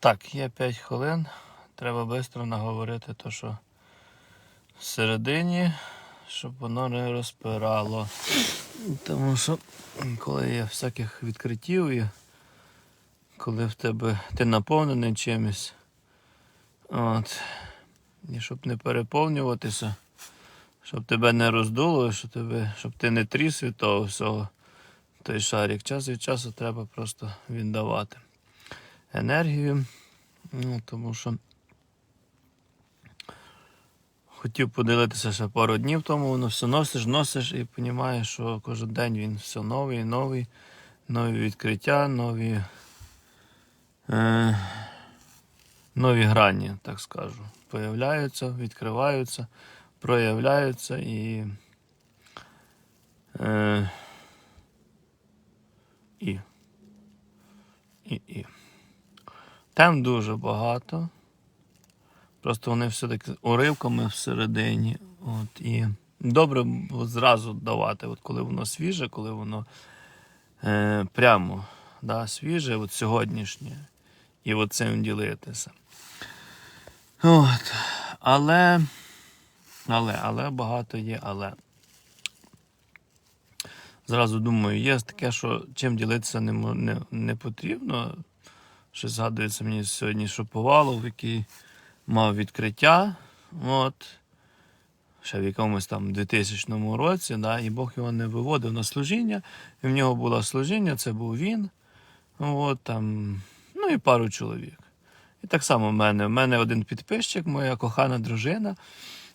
Так, є 5 хвилин. Треба швидко наговорити то, що всередині, щоб воно не розпирало. Тому що коли є всяких відкриттів і коли в тебе ти наповнений чимось, от, і щоб не переповнюватися, щоб тебе не роздуло, щоб, тебе, щоб ти не тріс від того всього, той шарик. Час від часу треба просто віддавати енергію. Ну, тому що хотів поділитися ще пару днів тому, воно все носиш, носиш і розумієш, що кожен день він все новий, новий, нові відкриття, нові, е, нові грані, так скажу. Появляються, відкриваються, проявляються і. Е, і. І. І. Тем дуже багато. Просто вони все-таки уривками всередині. От, і добре зразу давати, от коли воно свіже, коли воно е, прямо да, свіже, от сьогоднішнє, і от цим ділитися. От. Але, але, але багато є, але. Зразу думаю, є таке, що чим ділитися не, не, не потрібно. Що згадується мені сьогодні Шоповалов, який мав відкриття. От, ще в якомусь там 2000 році, да, і Бог його не виводив на служіння. І в нього було служіння, це був він. От, там, ну і пару чоловік. І так само в мене. В мене один підписчик, моя кохана дружина,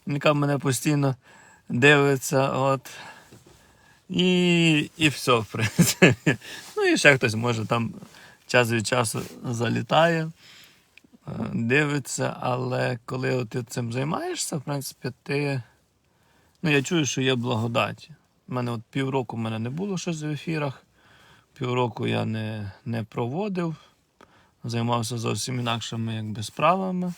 яка мене постійно дивиться. От. І, і все, в принципі. Ну і ще хтось може там час від часу залітає, е, дивиться, але коли ти цим займаєшся, в принципі, ти. Ну, я чую, що є благодать. У мене от півроку мене не було щось в ефірах, півроку я не, не проводив, займався зовсім інакшими якби, справами.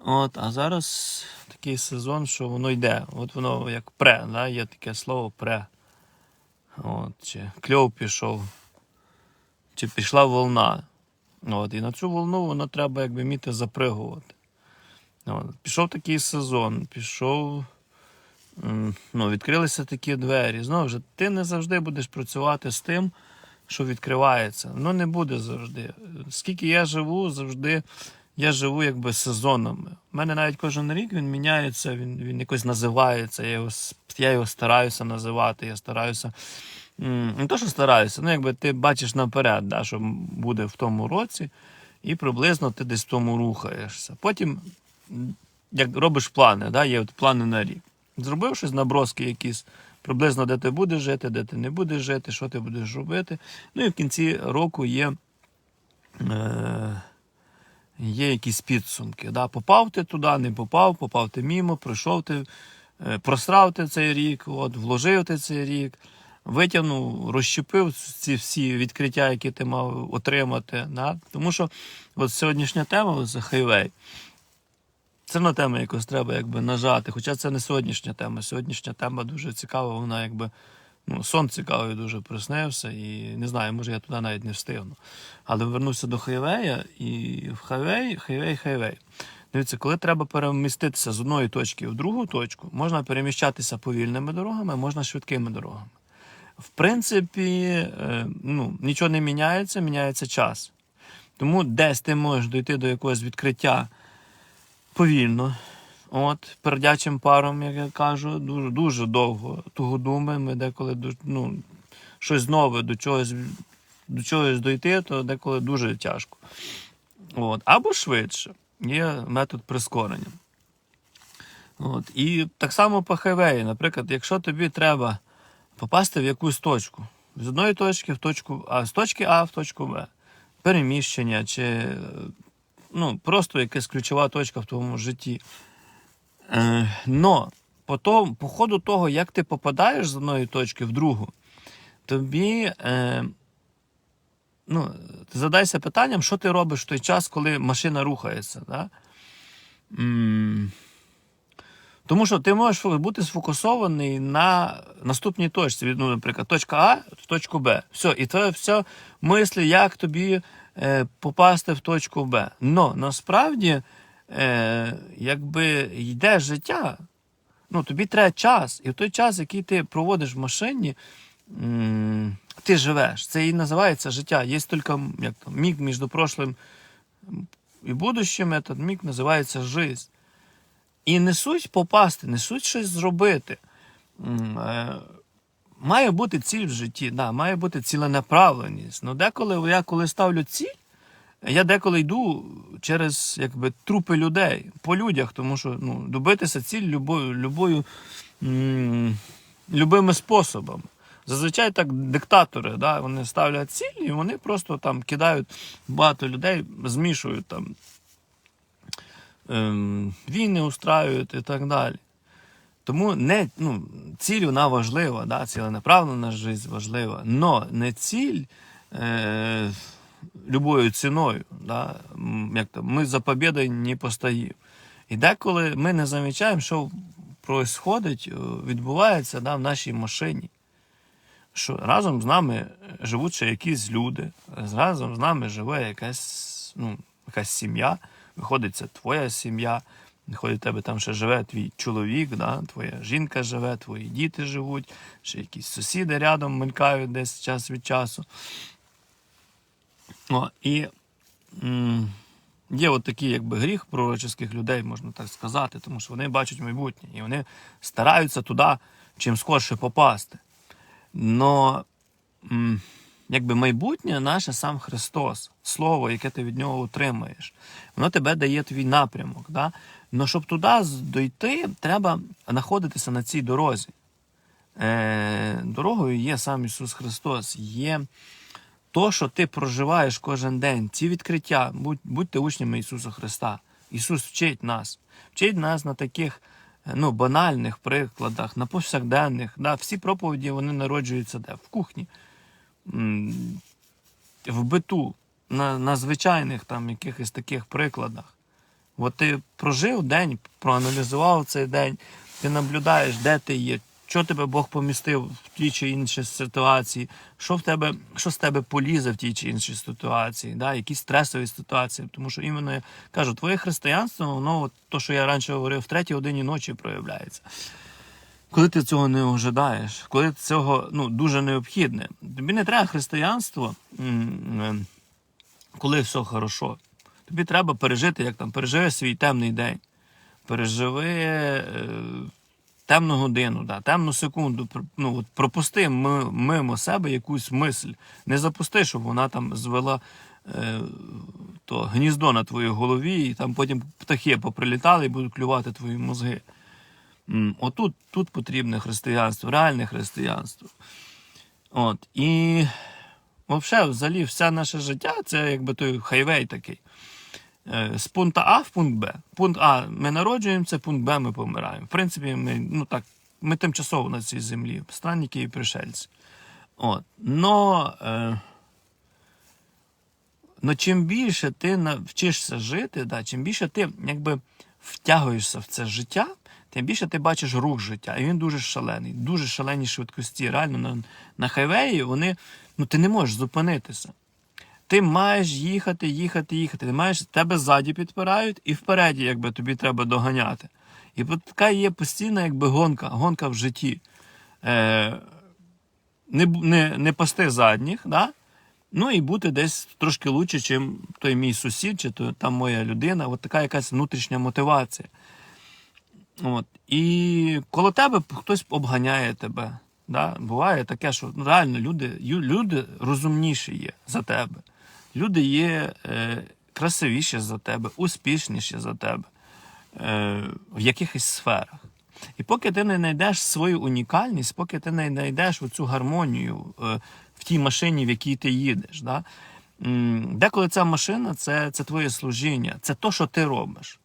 От, а зараз такий сезон, що воно йде. От воно як пре, да? є таке слово пре. От, чи кльов пішов, чи пішла волна. От, і на цю волну воно треба якби вміти запригувати. От, пішов такий сезон, пішов. Ну, відкрилися такі двері. Знову ж, ти не завжди будеш працювати з тим, що відкривається. Воно не буде завжди. Скільки я живу, завжди я живу якби сезонами. У мене навіть кожен рік він міняється, він, він якось називається. Я його, я його стараюся називати, я стараюся. Не то, що стараюся, ну якби ти бачиш наперед, да, що буде в тому році, і приблизно ти десь в тому рухаєшся. Потім, як робиш плани, да, є от плани на рік. Зробив щось, наброски якісь, приблизно де ти будеш жити, де ти не будеш жити, що ти будеш робити. Ну і в кінці року є. Е- є якісь підсумки. Да? Попав ти туди, не попав, попав ти мімо, пройшов ти, е, просрав ти цей рік, от, вложив ти цей рік, витягнув, розщепив ці всі відкриття, які ти мав отримати. Да? Тому що от сьогоднішня тема це хайвей. Це на тема якось треба якби нажати. Хоча це не сьогоднішня тема. Сьогоднішня тема дуже цікава, вона якби. Ну, сон цікавий дуже приснився, і не знаю, може я туди навіть не встигну. Але вернуся до хайвея, і в хайвей, хайвей, хайвей. Дивіться, коли треба переміститися з одної точки в другу точку, можна переміщатися повільними дорогами, можна швидкими дорогами. В принципі, е, ну, нічого не міняється, міняється час. Тому десь ти можеш дойти до якогось відкриття повільно. От, пердячим паром, як я кажу, дуже, дуже довго того думаємо. Ми деколи ну, щось нове до чогось, до чогось дойти, то деколи дуже тяжко. От. Або швидше. Є метод прискорення. От. І так само по хайвеї. Наприклад, якщо тобі треба попасти в якусь точку, з одної точки в точку А, з точки А в точку Б, переміщення чи е, ну, просто якась ключова точка в твоєму житті. Е, но по, то, по ходу того, як ти попадаєш з одної точки в другу, тобі е, ну, ти задайся питанням, що ти робиш в той час, коли машина рухається. Да? Тому що ти можеш бути сфокусований на наступній точці. Ну, наприклад, точка А в точку Б. Все, і твоє все мислі, як тобі е, попасти в точку Б. Но насправді, е, якби йде життя, ну, тобі треба час. І в той час, який ти проводиш в машині, ти живеш. Це і називається життя. Є тільки як міг між прошлим і будущим, этот міг називається жизнь. І не суть попасти, не суть щось зробити. Е, Має бути ціль в житті, да, має бути ціленаправленість. Ну, деколи я коли ставлю ціль, я деколи йду через якби, трупи людей по людях, тому що ну, добитися ціль любою, любою, любими способами. Зазвичай так диктатори, да, вони ставлять ціль і вони просто там кидають багато людей, змішують там ем, війни устраюють і так далі. Тому не, ну, ціль вона важлива, да, ціленаправлена життя важлива, но не ціль е, любою ціною. Да, як то, ми за побєдою не постоїмо. І деколи ми не замічаємо, що відбувається, відбувається да, в нашій машині. Що разом з нами живуть ще якісь люди, разом з нами живе якась, ну, якась сім'я, виходить, це твоя сім'я. Виходить, в тебе там ще живе твій чоловік, да? твоя жінка живе, твої діти живуть, ще якісь сусіди рядом мелькають десь час від часу. О, і м, є от такий якби гріх пророчеських людей, можна так сказати, тому що вони бачать майбутнє і вони стараються туди чим скорше попасти. Но м, якби майбутнє наше сам Христос, Слово, яке ти від нього отримаєш, воно тебе дає твій напрямок. Да? Но щоб туди дойти, треба знаходитися на цій дорозі. Е, дорогою є сам Ісус Христос, є то, що ти проживаєш кожен день, ці відкриття, будь, будьте учнями Ісуса Христа. Ісус вчить нас, вчить нас на таких е, ну, банальних прикладах, на повсякденних. Да? Всі проповіді вони народжуються де? В кухні, в биту, на, на звичайних там якихось таких прикладах. От ти прожив день, проаналізував цей день, ти наблюдаєш, де ти є, що тебе Бог помістив в тій чи іншій ситуації, що в тебе, що з тебе полізе в тій чи іншій ситуації, да, якісь стресові ситуації. Тому що іменно я кажу, твоє християнство, воно, от, то, що я раніше говорив, в третій годині ночі проявляється. Коли ти цього не ожидаєш, коли цього ну, дуже необхідне. Тобі не треба християнство, коли все хорошо. Тобі треба пережити, як там, переживи свій темний день, переживи е, темну годину, да, темну секунду. Ну, от пропусти ми- мимо себе якусь мисль. Не запусти, щоб вона там звела е, то гніздо на твоїй голові, і там потім птахи поприлітали і будуть клювати твої мозги. Отут тут потрібне християнство, реальне християнство. От. І взагалі, взагалі, все наше життя це якби той хайвей такий. Е, З пункту А в пункт Б. Пункт А ми народжуємося, пункт Б ми помираємо. В принципі, ми, ну так, ми тимчасово на цій землі, странники і пришельці. От. Но, е, но чим більше ти навчишся жити, да, чим більше ти якби втягуєшся в це життя, тим більше ти бачиш рух життя. І він дуже шалений, дуже шалені швидкості. Реально на, на хайвеї вони, ну, ти не можеш зупинитися. Ти маєш їхати, їхати, їхати. Ти маєш тебе ззаді підпирають і впереді, якби тобі треба доганяти. І така є постійна якби гонка, гонка в житті. Е, не, не, не пасти задніх, да? ну і бути десь трошки лучше, ніж той мій сусід, чи то, там моя людина. От така якась внутрішня мотивація. От. І коло тебе хтось обганяє тебе. Да? Буває таке, що ну, реально люди, люди розумніші є за тебе. Люди є е, красивіші за тебе, успішніші за тебе е, в якихось сферах. І поки ти не знайдеш свою унікальність, поки ти не знайдеш оцю гармонію е, в тій машині, в якій ти їдеш. Да? Деколи ця машина це, це твоє служіння, це то, що ти робиш.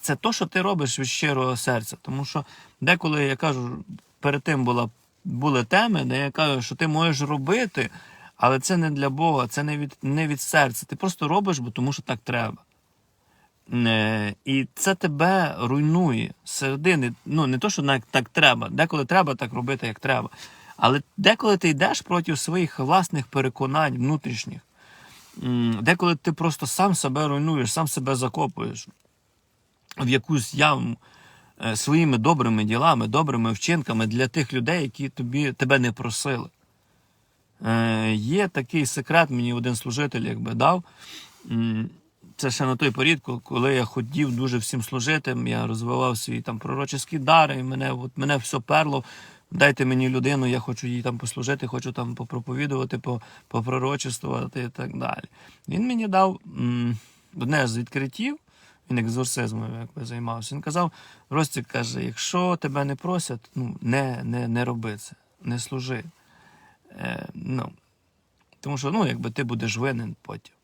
Це то, що ти робиш від щирого серця. Тому що деколи я кажу, перед тим була, були теми, де я кажу, що ти можеш робити, але це не для Бога, це не від, не від серця. Ти просто робиш, бо тому що так треба. І це тебе руйнує середини. Ну, не то, що так, так треба. Деколи треба так робити, як треба. Але деколи ти йдеш проти своїх власних переконань внутрішніх. деколи ти просто сам себе руйнуєш, сам себе закопуєш в якусь яму е, своїми добрими ділами, добрими вчинками для тих людей, які тобі, тебе не просили. Е, є такий секрет, мені один служитель якби дав. Це ще на той період, ко- коли я хотів дуже всім служити, я розвивав свої там пророчі дари, і мене, от, мене все перло. Дайте мені людину, я хочу їй там послужити, хочу там попроповідувати, по- попророчествувати і так далі. Він мені дав м, одне з відкриттів, він екзорцизмом якби займався. Він казав: Ростик каже, якщо тебе не просять, ну не, не, не роби це, не служи. Е, ну, тому що ну, якби ти будеш винен потім.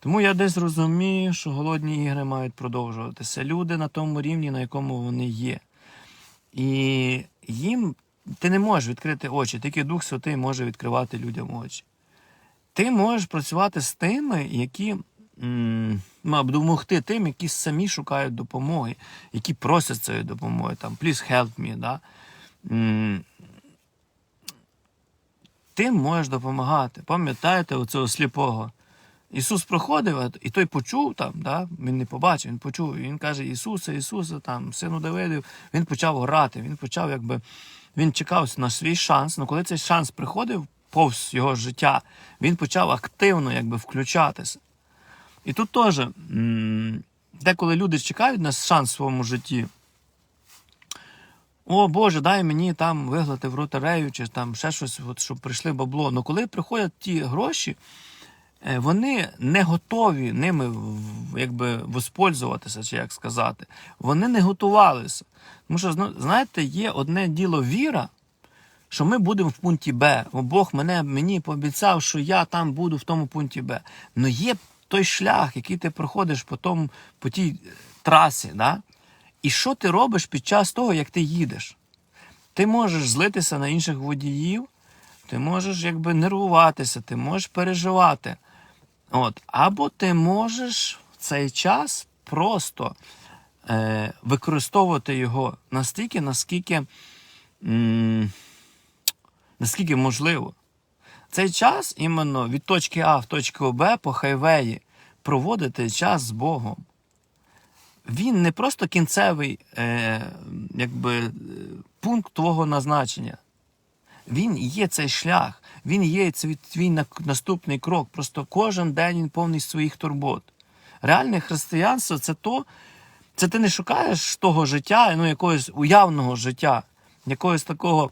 Тому я десь розумію, що голодні ігри мають продовжуватися. Люди на тому рівні, на якому вони є. І їм ти не можеш відкрити очі, тільки Дух Святий може відкривати людям очі. Ти можеш працювати з тими, які м, ну, допомогти тим, які самі шукають допомоги, які просять цієї допомоги. Там, please help me. Да? Ти можеш допомагати. Пам'ятаєте оцього сліпого? Ісус проходив, і той почув там, да? він не побачив, він почув. Він каже: Ісусе, Ісусе, там, сину Давидів, він почав грати, він почав, якби він чекав на свій шанс. Ну коли цей шанс приходив повз його життя, він почав активно якби, включатися. І тут теж, деколи люди чекають на шанс в своєму житті. О Боже, дай мені там виграти в лотерею, чи там ще щось, от, щоб прийшли бабло. Ну коли приходять ті гроші, е, вони не готові ними якби воспользуватися, чи як сказати. Вони не готувалися. Тому що, знаєте, є одне діло віра, що ми будемо в пункті Б. О, Бог мене, мені пообіцяв, що я там буду в тому пункті Б. Ну є той шлях, який ти проходиш по, тому, по тій е, трасі. Да? І що ти робиш під час того, як ти їдеш? Ти можеш злитися на інших водіїв, ти можеш якби нервуватися, ти можеш переживати. От. Або ти можеш в цей час просто е, використовувати його настільки, наскільки, м, наскільки можливо. Цей час іменно від точки А в точку Б по хайвеї проводити час з Богом. Він не просто кінцевий е, якби, е, пункт твого назначення. Він є цей шлях, він є цей твій наступний крок. Просто кожен день він повний своїх турбот. Реальне християнство це то, це ти не шукаєш того життя, ну, якогось уявного життя, якогось такого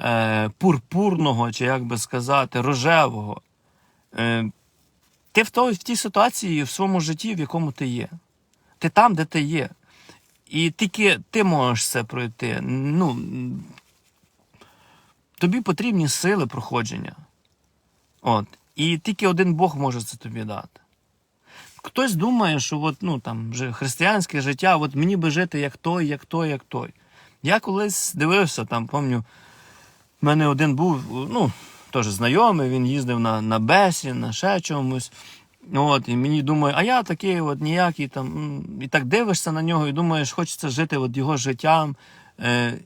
е, пурпурного, чи як би сказати, рожевого. Е, ти в, той, в тій ситуації в своєму житті, в якому ти є. Ти там, де ти є. І тільки ти можеш це пройти. Ну, тобі потрібні сили проходження. От. І тільки один Бог може це тобі дати. Хтось думає, що от, ну, там, християнське життя, от мені би жити як той, як той, як той. Я колись дивився, там, пам'ятаю, в мене один був, ну, теж знайомий, він їздив на, на бесі, на ще чомусь. От, і мені думаю, а я такий от ніякий там. І так дивишся на нього і думаєш, хочеться жити от його життям. Е,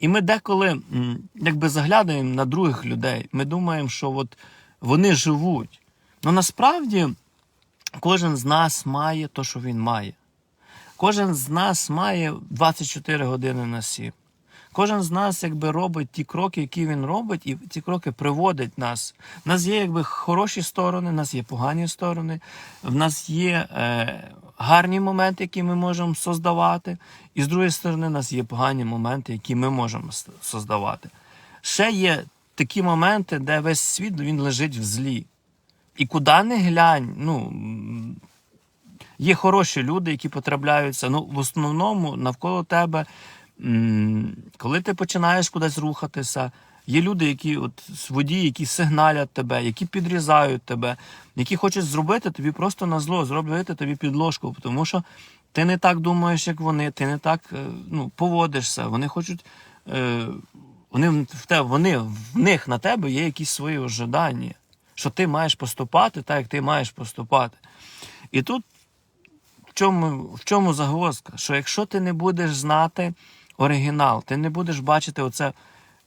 і ми деколи якби заглядаємо на других людей. Ми думаємо, що от вони живуть. Ну насправді кожен з нас має те, що він має. Кожен з нас має 24 години на 7. Кожен з нас якби робить ті кроки, які він робить, і ці кроки приводять нас. У нас є якби хороші сторони, у нас є погані сторони, в нас є е, гарні моменти, які ми можемо создавати, і з другої сторони, у нас є погані моменти, які ми можемо создавати. Ще є такі моменти, де весь світ він лежить в злі. І куди не глянь, ну є хороші люди, які потрапляються. Ну, в основному навколо тебе, коли ти починаєш кудись рухатися, є люди, які от водії, які сигналять тебе, які підрізають тебе, які хочуть зробити тобі просто на зло, зробити тобі підложку, тому що ти не так думаєш, як вони, ти не так е, ну, поводишся. Вони хочуть. Е, вони в те, вони в них на тебе є якісь свої ожидання, що ти маєш поступати так, як ти маєш поступати. І тут в чому, в чому загвоздка? Що якщо ти не будеш знати оригінал, ти не будеш бачити оце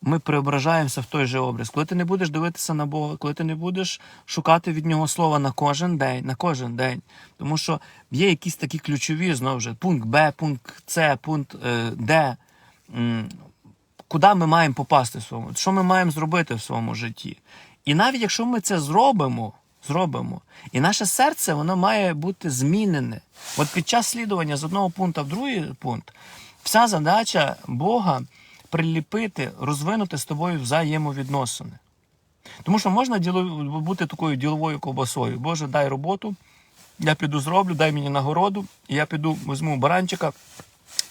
ми преображаємося в той же образ. Коли ти не будеш дивитися на Бога, коли ти не будеш шукати від нього слова на кожен день, на кожен день. Тому що є якісь такі ключові, знову ж, пункт Б, пункт С, пункт е, Д. Куди ми маємо попасти в своєму, що ми маємо зробити в своєму житті. І навіть якщо ми це зробимо, зробимо, і наше серце воно має бути змінене. От під час слідування з одного пункту в другий пункт, вся задача Бога приліпити, розвинути з тобою взаємовідносини. Тому що можна бути такою діловою ковбасою. Боже, дай роботу, я піду зроблю, дай мені нагороду, я піду візьму баранчика,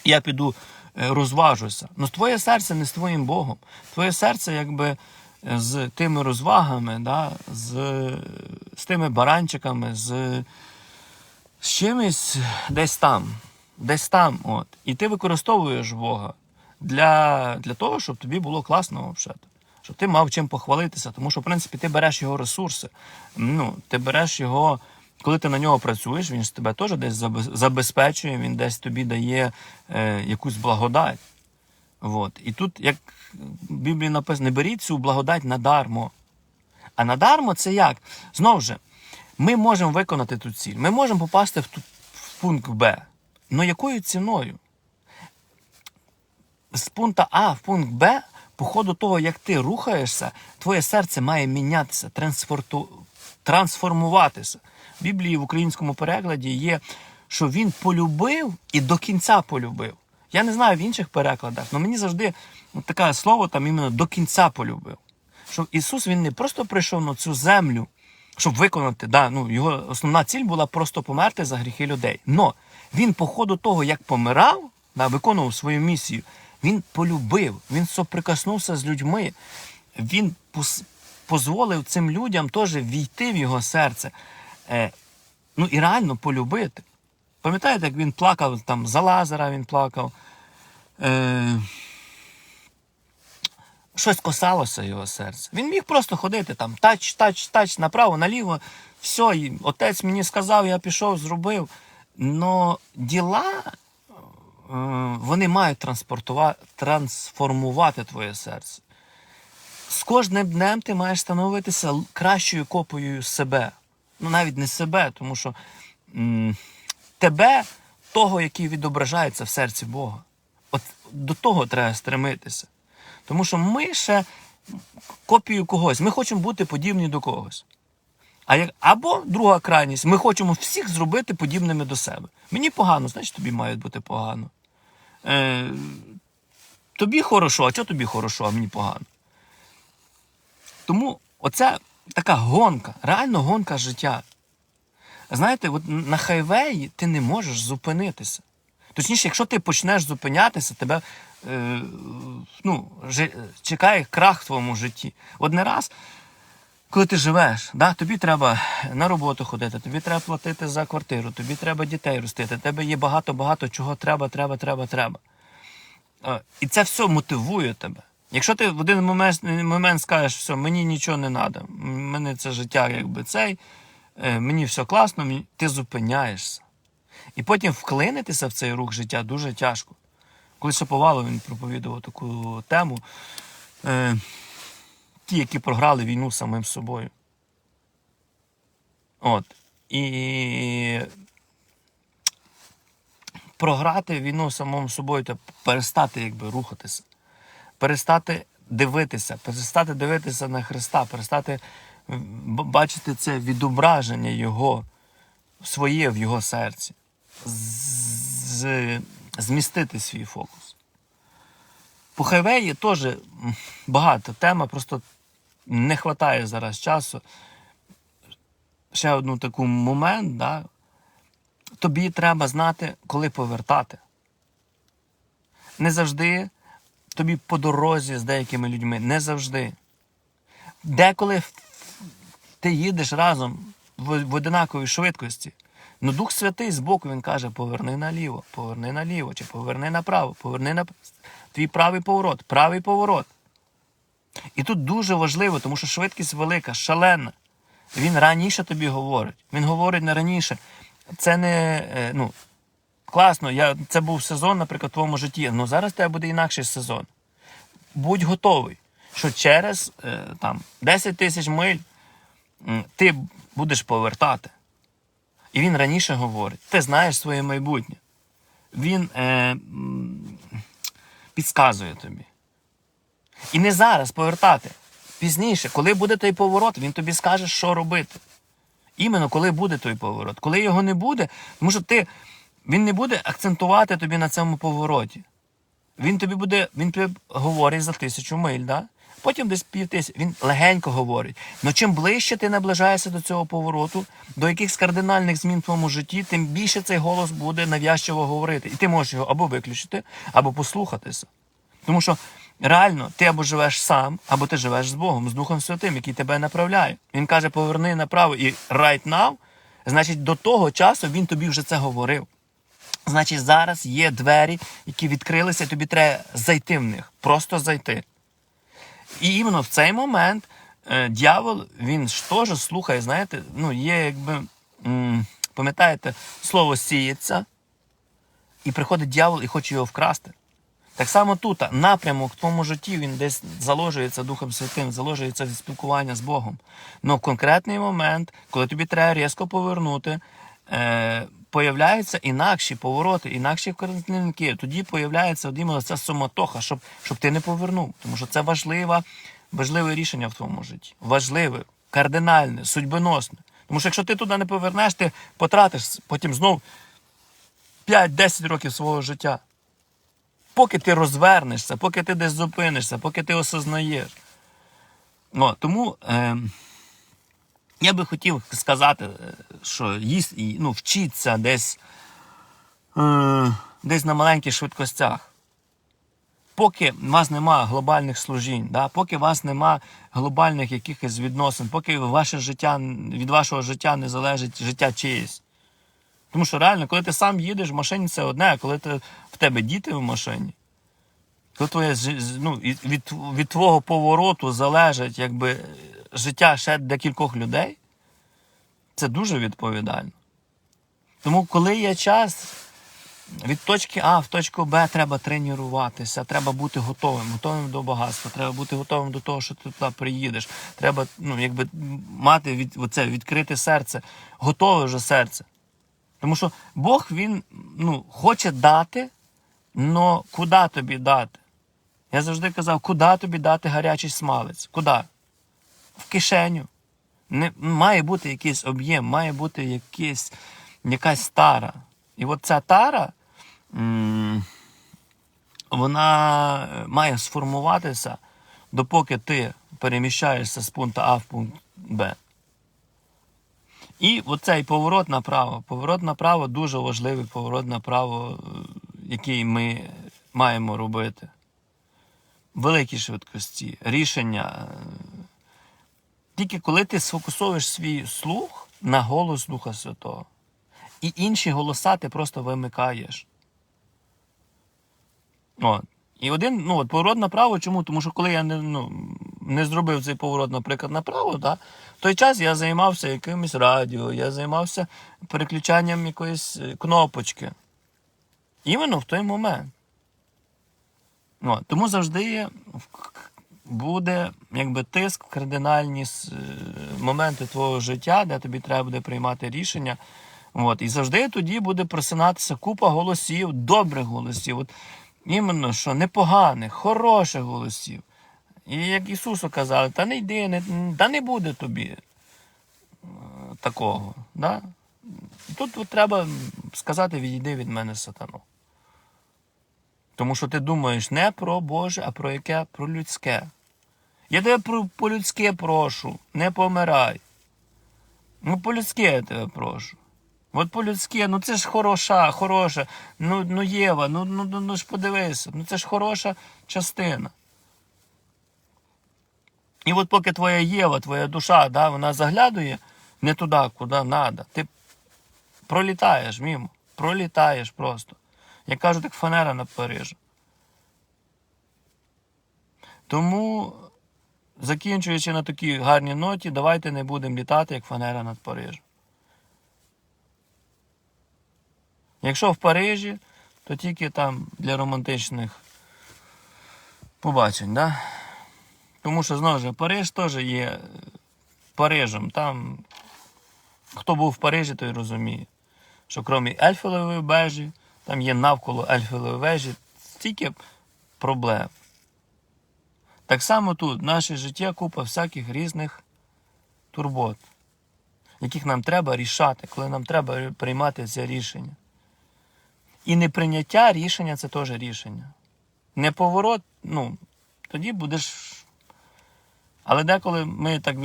я піду е, розважуся. Ну, твоє серце не з твоїм Богом. Твоє серце, якби е, з тими розвагами, да, з, з тими баранчиками, з, з чимось десь там. Десь там. От. І ти використовуєш Бога для, для того, щоб тобі було класно взагалі. Щоб ти мав чим похвалитися, тому що, в принципі, ти береш його ресурси. Ну, ти береш його, коли ти на нього працюєш, він ж тебе теж десь забезпечує, він десь тобі дає е, якусь благодать. От. І тут, як в Біблії написано, не беріть цю благодать надармо. А надармо це як? Знову ж, ми можемо виконати ту ціль, ми можемо попасти в, ту, в пункт Б. Ну якою ціною? З пункту А в пункт Б, по ходу того, як ти рухаєшся, твоє серце має мінятися, трансформуватися. В Біблії в українському перекладі є, що він полюбив і до кінця полюбив. Я не знаю в інших перекладах, але мені завжди таке слово там іменно до кінця полюбив. Що Ісус він не просто прийшов на цю землю, щоб виконати, да, ну, його основна ціль була просто померти за гріхи людей. Но він по ходу того, як помирав, да, виконував свою місію, він полюбив, він соприкоснувся з людьми, він дозволив цим людям теж війти в його серце. Е, ну і реально полюбити. Пам'ятаєте, як він плакав там за Лазара, він плакав. Е, щось косалося його серця. Він міг просто ходити там, тач, тач, тач, направо, наліво. Все, і отець мені сказав, я пішов, зробив. Но діла е, вони мають транспортувати, трансформувати твоє серце. З кожним днем ти маєш становитися кращою копією себе. Ну, навіть не себе, тому що м, тебе, того, який відображається в серці Бога. От до того треба стремитися. Тому що ми ще копію когось, ми хочемо бути подібні до когось. А як, або друга крайність, ми хочемо всіх зробити подібними до себе. Мені погано, значить тобі має бути погано. Е, тобі хорошо, а чого тобі хорошо, а мені погано. Тому оце така гонка, реально гонка життя. Знаєте, от на хайвеї ти не можеш зупинитися. Точніше, якщо ти почнеш зупинятися, тебе е, ну, чекає крах в твоєму житті. Один раз, коли ти живеш, да, тобі треба на роботу ходити, тобі треба платити за квартиру, тобі треба дітей ростити, тебе є багато-багато чого треба, треба, треба, треба. І це все мотивує тебе. Якщо ти в один момент, момент скажеш, все, мені нічого не треба, мене це життя якби цей, е, мені все класно, ти зупиняєшся. І потім вклинитися в цей рух життя дуже тяжко. Коли Шаповалов він проповідував таку тему, е, ті, які програли війну самим собою. От. І програти війну самим собою та перестати якби рухатися, перестати дивитися, перестати дивитися на Христа, перестати бачити це відображення Його своє в його серці, з, змістити свій фокус. По хайвеї теж багато тема, просто не вистачає зараз часу. Ще одну таку момент, да, тобі треба знати, коли повертати. Не завжди тобі по дорозі з деякими людьми, не завжди. Деколи ти їдеш разом в, одинаковій швидкості. Ну Дух Святий збоку він каже: поверни наліво, поверни наліво, чи поверни направо, поверни на твій правий поворот, правий поворот. І тут дуже важливо, тому що швидкість велика, шалена. Він раніше тобі говорить. Він говорить не раніше. Це не е, ну, класно. Я, це був сезон, наприклад, в твоєму житті. Ну зараз тебе буде інакший сезон. Будь готовий. що через е, там, 10 тисяч миль ти будеш повертати. І він раніше говорить: ти знаєш своє майбутнє. Він е, м, підказує тобі. І не зараз повертати. Пізніше, коли буде той поворот, він тобі скаже, що робити. Іменно коли буде той поворот. Коли його не буде, тому що ти, він не буде акцентувати тобі на цьому повороті. Він тобі буде, він тобі говорить за тисячу миль, да? потім десь пів тисяч. Він легенько говорить. Но чим ближче ти наближаєшся до цього повороту, до якихось кардинальних змін в твоєму житті, тим більше цей голос буде нав'язчиво говорити. І ти можеш його або виключити, або послухатися. Тому що реально ти або живеш сам, або ти живеш з Богом, з Духом Святим, який тебе направляє. Він каже, поверни направо і right now, значить, до того часу він тобі вже це говорив. Значить, зараз є двері, які відкрилися, тобі треба зайти в них, просто зайти. І іменно в цей момент е, дьявол, він ж теж слухає, знаєте, ну, є якби, пам'ятаєте, слово сіється, і приходить дьявол і хоче його вкрасти. Так само тут напрямок в твоєму житті він десь заложується Духом Святим, заложується спілкування з Богом. Но в конкретний момент, коли тобі треба різко повернути, е, появляються інакші повороти, інакші картинки. Тоді появляється от ця суматоха, щоб, щоб ти не повернув. Тому що це важливе, важливе рішення в твоєму житті. Важливе, кардинальне, судьбоносне. Тому що якщо ти туди не повернеш, ти потратиш потім знов 5-10 років свого життя поки ти розвернешся, поки ти десь зупинишся, поки ти осознаєш. Ну, тому е, я би хотів сказати, е, що їсть, ну, вчіться десь, е, десь на маленьких швидкостях. Поки у вас нема глобальних служінь, да? поки у вас нема глобальних якихось відносин, поки ваше життя, від вашого життя не залежить життя чиєсь. Тому що реально, коли ти сам їдеш в машині, це одне, а коли ти, в тебе діти в машині, то твоє ну, від, від твого повороту залежить якби, життя ще декількох людей, це дуже відповідально. Тому, коли є час, від точки А в точку Б треба тренуватися, треба бути готовим, готовим до багатства, треба бути готовим до того, що ти туди приїдеш. Треба ну, якби, мати від, оце, відкрите серце, готове вже серце. Тому що Бог він ну, хоче дати, але куди тобі дати? Я завжди казав, куди тобі дати гарячий смалець? Куди? В кишеню. Не, має бути якийсь об'єм, має бути якийсь, якась тара. І от ця тара, вона е, має сформуватися, допоки ти переміщаєшся з пункту А в пункт Б. І оцей поворот направо. Поворот направо дуже важливий поворот направо, е, який ми маємо робити. Великі швидкості, рішення. Тільки коли ти сфокусуєш свій слух на голос Духа Святого, і інші голоса ти просто вимикаєш. От. І один, ну, от поворот направо, чому? Тому що коли я не, ну, не зробив цей поворот, наприклад, направо, да, в той час я займався якимось радіо, я займався переключанням якоїсь е, кнопочки. Іменно в той момент. От. Тому завжди буде якби, тиск, в кардинальні е, моменти твого життя, де тобі треба буде приймати рішення. От. І завжди тоді буде просинатися купа голосів, добрих голосів. От, іменно що непоганих, хороших голосів. І як Ісусу казали, та не йди, не, та не буде тобі е, такого. Да? Тут от треба сказати, відійди від мене сатану. Тому що ти думаєш не про Боже, а про яке? Про людське. Я тебе по-людськи прошу, не помирай. Ну, по-людськи я тебе прошу. От по-людськи, ну це ж хороша, хороша. Ну, ну Єва, ну, ну, ну, ну ж подивися, ну це ж хороша частина. І от поки твоя Єва, твоя душа, да, вона заглядує не туди, куди треба, ти пролітаєш мимо, пролітаєш просто. Як кажуть, як фанера на Парижі. Тому, закінчуючи на такій гарній ноті, давайте не будемо літати, як фанера над Парижем. Якщо в Парижі, то тільки там для романтичних побачень, да? Тому що знову ж Париж теж є е, Парижем. Там хто був в Парижі, той розуміє, що крім Ельфелевої вежі, там є навколо Ельфелевої вежі стільки проблем. Так само тут наше життя купа всяких різних турбот, яких нам треба рішати, коли нам треба приймати це рішення. І неприйняття рішення це теж рішення. Не поворот, ну, тоді будеш. Але деколи ми так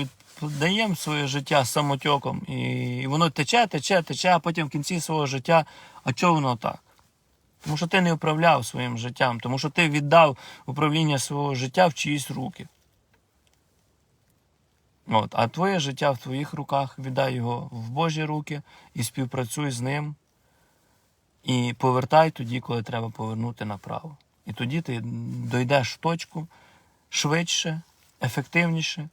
віддаємо своє життя самотьоком, і воно тече, тече, тече, а потім в кінці свого життя, а чого воно так? Тому що ти не управляв своїм життям, тому що ти віддав управління свого життя в чиїсь руки. От, а твоє життя в твоїх руках, віддай його в Божі руки і співпрацюй з ним. І повертай тоді, коли треба повернути направо. І тоді ти дійдеш в точку швидше, ефективніше,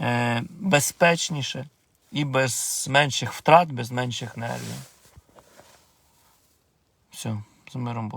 е, безпечніше і без менших втрат, без менших нервів. Все, з миром Божим.